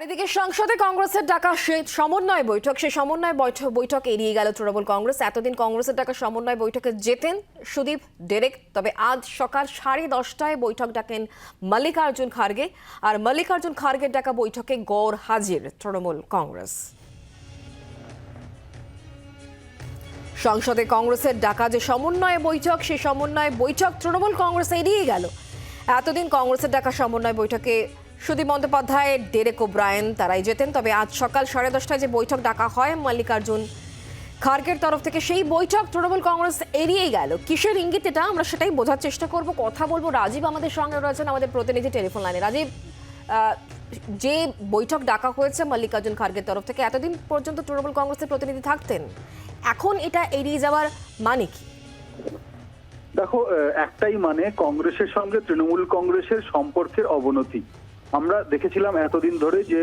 আর এদিকে সংসদে কংগ্রেসের ডাকা সে সমন্বয় বৈঠক। সেই সমন্বয় বৈঠক বৈঠক এড়িয়ে গেল তৃণমূল কংগ্রেস। এতদিন কংগ্রেসের ডাকা সমন্বয় বৈঠকে যেতেন সুদীপ ডেরেক তবে আজ সকাল সাড়ে দশটায় বৈঠক ডাকেন মল্লিকার্জুন খার্গে আর মল্লিকার্জুন খার্গের ডাকা বৈঠকে গড় হাজির তৃণমূল কংগ্রেস। সংসদে কংগ্রেসের ডাকা যে সমন্বয় বৈঠক সেই সমন্বয় বৈঠক তৃণমূল কংগ্রেস এড়িয়ে গেল। এতদিন কংগ্রেসের ডাকা সমন্বয় বৈঠকে সুদীপ বন্দ্যোপাধ্যায়, ডেরেক ওব্রায়েন তারাই যেতেন তবে আজ সকাল সাড়ে দশটায় যে বৈঠক ডাকা হয়, মল্লিকার্জুন খার্গের তরফ থেকে সেই বৈঠক তৃণমূল কংগ্রেস এড়িয়ে গেল। কিসের ইঙ্গিত এটা? আমরা সেটাই বোঝার চেষ্টা করব। কথা বলব। রাজীব আমাদের সঙ্গে রয়েছেন আমাদের প্রতিনিধি টেলিফোন লাইনে। রাজীব যে বৈঠক ডাকা হয়েছে মল্লিকার্জুন খার্গের তরফ থেকে, এতদিন পর্যন্ত তৃণমূল কংগ্রেসের প্রতিনিধি থাকতেন। এখন এটা এড়িয়ে যাওয়ার মানে কি? দেখো একটাই মানে কংগ্রেসের সঙ্গে তৃণমূল কংগ্রেসের সম্পর্কের অবনতি। আমরা দেখেছিলাম এতদিন ধরে যে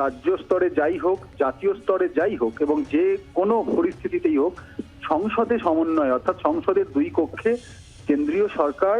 রাজ্য স্তরে যাই হোক, জাতীয় স্তরে যাই হোক এবং যে কোনো পরিস্থিতিতেই হোক, সংসদে সমন্বয়, অর্থাৎ সংসদের দুই কক্ষে কেন্দ্রীয় সরকার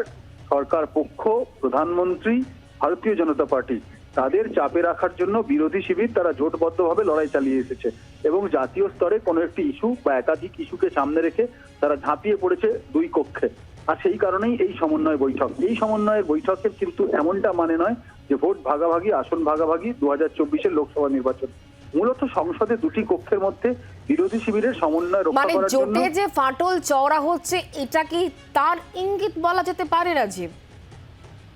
সরকার পক্ষ, প্রধানমন্ত্রী, ভারতীয় জনতা পার্টি, তাদের চাপে রাখার জন্য বিরোধী শিবির তারা জোটবদ্ধভাবে লড়াই চালিয়ে এসেছে এবং জাতীয় স্তরে কোনো একটি ইস্যু বা একাধিক ইস্যুকে সামনে রেখে তারা ঝাঁপিয়ে পড়েছে দুই কক্ষে। আর সেই কারণেই এই সমন্বয় বৈঠক। এই সমন্বয়ের বৈঠকের কিন্তু এমনটা মানে নয় যে ভোট ভাগাভাগি আসন ভাগাভাগি দু হাজার চব্বিশের লোকসভা নির্বাচন। মূলত সংসদে দুটি কক্ষের মধ্যে বিরোধী শিবিরের সমন্বয় রক্ষা মানে করার জন্য জোটে যে ফাটল চওড়া হচ্ছে এটা কি তার ইঙ্গিত বলা যেতে পারে রাজীব?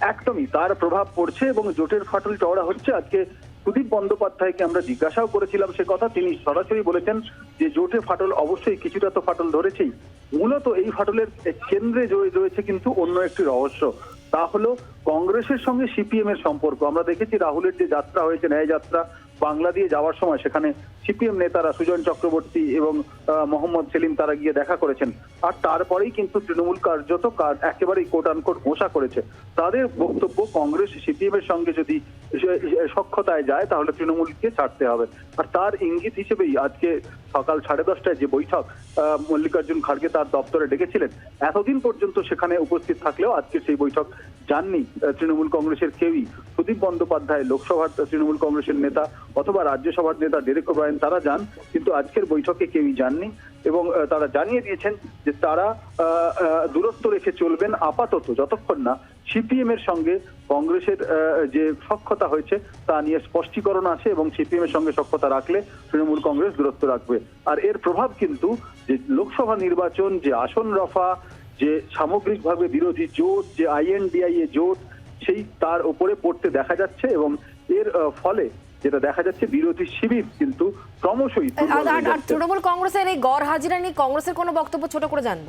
একদমই তার প্রভাব পড়ছে এবং জোটের ফাটল চওড়া হচ্ছে। আজকে সুদীপ বন্দ্যোপাধ্যায়কে আমরা জিজ্ঞাসাও করেছিলাম সে কথা। তিনি সরাসরি বলেছেন যে জোটে ফাটল অবশ্যই কিছুটা তো ফাটল ধরেছেই। মূলত এই ফাটলের কেন্দ্রে রয়ে- রয়েছে কিন্তু অন্য একটি রহস্য। তা হলো কংগ্রেসের সঙ্গে সিপিএম এর সম্পর্ক। আমরা দেখেছি রাহুলের যে যাত্রা হয়েছে, ন্যায় যাত্রা, বাংলা দিয়ে যাওয়ার সময় সেখানে সিপিএম নেতারা সুজন চক্রবর্তী এবং মোহাম্মদ সেলিম তারা গিয়ে দেখা করেছেন। আর তারপরেই কিন্তু তৃণমূল কার্যত কার- একেবারেই কোট আনকোট ঘোষা করেছে। তাদের বক্তব্য কংগ্রেস সিপিএম এর সঙ্গে যদি সক্ষতায় যায়, তাহলে তৃণমূলকে ছাড়তে হবে। আর তার ইঙ্গিত হিসেবেই আজকে সকাল সাড়ে দশটায় যে বৈঠক মল্লিকার্জুন খাড়গে তার দপ্তরে ডেকেছিলেন, এতদিন পর্যন্ত সেখানে উপস্থিত থাকলেও আজকে সেই বৈঠক যাননি তৃণমূল কংগ্রেসের কেউই। সুদীপ বন্দ্যোপাধ্যায় লোকসভার তৃণমূল কংগ্রেসের নেতা অথবা রাজ্যসভার নেতা ডেরেক ওব্রায়েন তারা যান, কিন্তু আজকের বৈঠকে কেউই যাননি এবং তারা জানিয়ে দিয়েছেন যে তারা দূরত্ব রেখে চলবেন আপাতত, যতক্ষণ না সিপিএম এর সঙ্গে কংগ্রেসের যে সক্ষতা হয়েছে তা নিয়ে স্পষ্টীকরণ আছে এবং সিপিএম এর সঙ্গে সক্ষতা রাখলে তৃণমূল কংগ্রেস দূরত্ব রাখবে। আর এর প্রভাব কিন্তু যে লোকসভা নির্বাচন, যে আসন রফা, যে সামগ্রিকভাবে বিরোধী জোট, যে আইএনডিআই এ জোট, সেই তার উপরে পড়তে দেখা যাচ্ছে এবং এর ফলে যেটা দেখা যাচ্ছে বিরোধী শিবির কিন্তু ক্রমশই। তৃণমূল কংগ্রেসের এই গড় হাজিরা নিয়ে কংগ্রেসের কোনো বক্তব্য ছোট করে জানব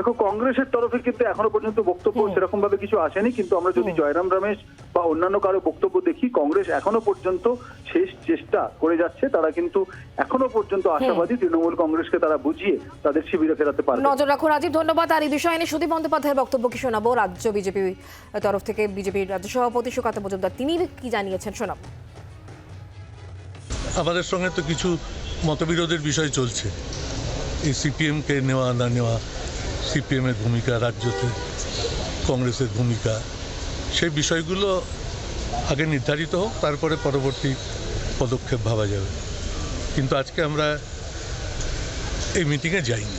দেখো কংগ্রেসের তরফে কিন্তু এখনও পর্যন্ত বক্তব্য সেরকম ভাবে কিছু আসেনি কিন্তু আমরা যদি জয়রাম রমেশ বা অন্যান্য কারও বক্তব্য দেখি কংগ্রেস এখনও পর্যন্ত শেষ চেষ্টা করে যাচ্ছে তারা কিন্তু এখনও পর্যন্ত আশাবাদী তৃণমূল কংগ্রেসকে তারা বুঝিয়ে তাদের শিবিরে ফেরাতে পারবে। নজর রাখো রাজীব ধন্যবাদ। আর এই বিষয়ে নিয়ে সুদীপ বন্দ্যোপাধ্যায়ের বক্তব্য কি শোনাবো রাজ্য বিজেপি তরফ থেকে। বিজেপির রাজ্য সভাপতি সুকান্ত মজুমদার তিনি কি জানিয়েছেন শোনাবো। আমাদের সঙ্গে তো কিছু মতবিরোধের বিষয় চলছে। এই সিপিএমকে নেওয়া না নেওয়া সিপিএমের ভূমিকা, রাজ্যতে কংগ্রেসের ভূমিকা, সেই বিষয়গুলো আগে নির্ধারিত হোক, তারপরে পরবর্তী পদক্ষেপ ভাবা যাবে। কিন্তু আজকে আমরা এই মিটিংয়ে যাইনি।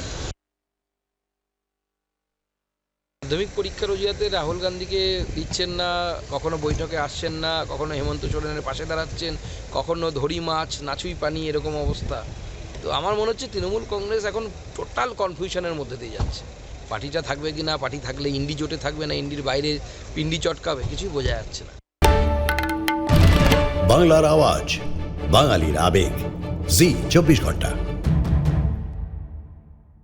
মাধ্যমিক পরীক্ষার অজুহাতে রাহুল গান্ধীকে দিচ্ছেন না, কখনো বৈঠকে আসছেন না, কখনো হেমন্ত সোরেনের পাশে দাঁড়াচ্ছেন, কখনো ধরি মাছ, নাচুই পানি, এরকম অবস্থা। তো আমার মনে হচ্ছে তৃণমূল কংগ্রেস এখন টোটাল কনফিউশনের মধ্যে দিয়ে যাচ্ছে। পার্টিটা থাকবে কি না? পার্টি থাকলে ইন্ডি জোটে থাকবে না, ইন্ডির বাইরে পিন্ডি চটকাবে, কিছুই বোঝা যাচ্ছে না। বাংলার আওয়াজ, বাঙালির আবেগ। জি, চব্বিশ ঘণ্টা।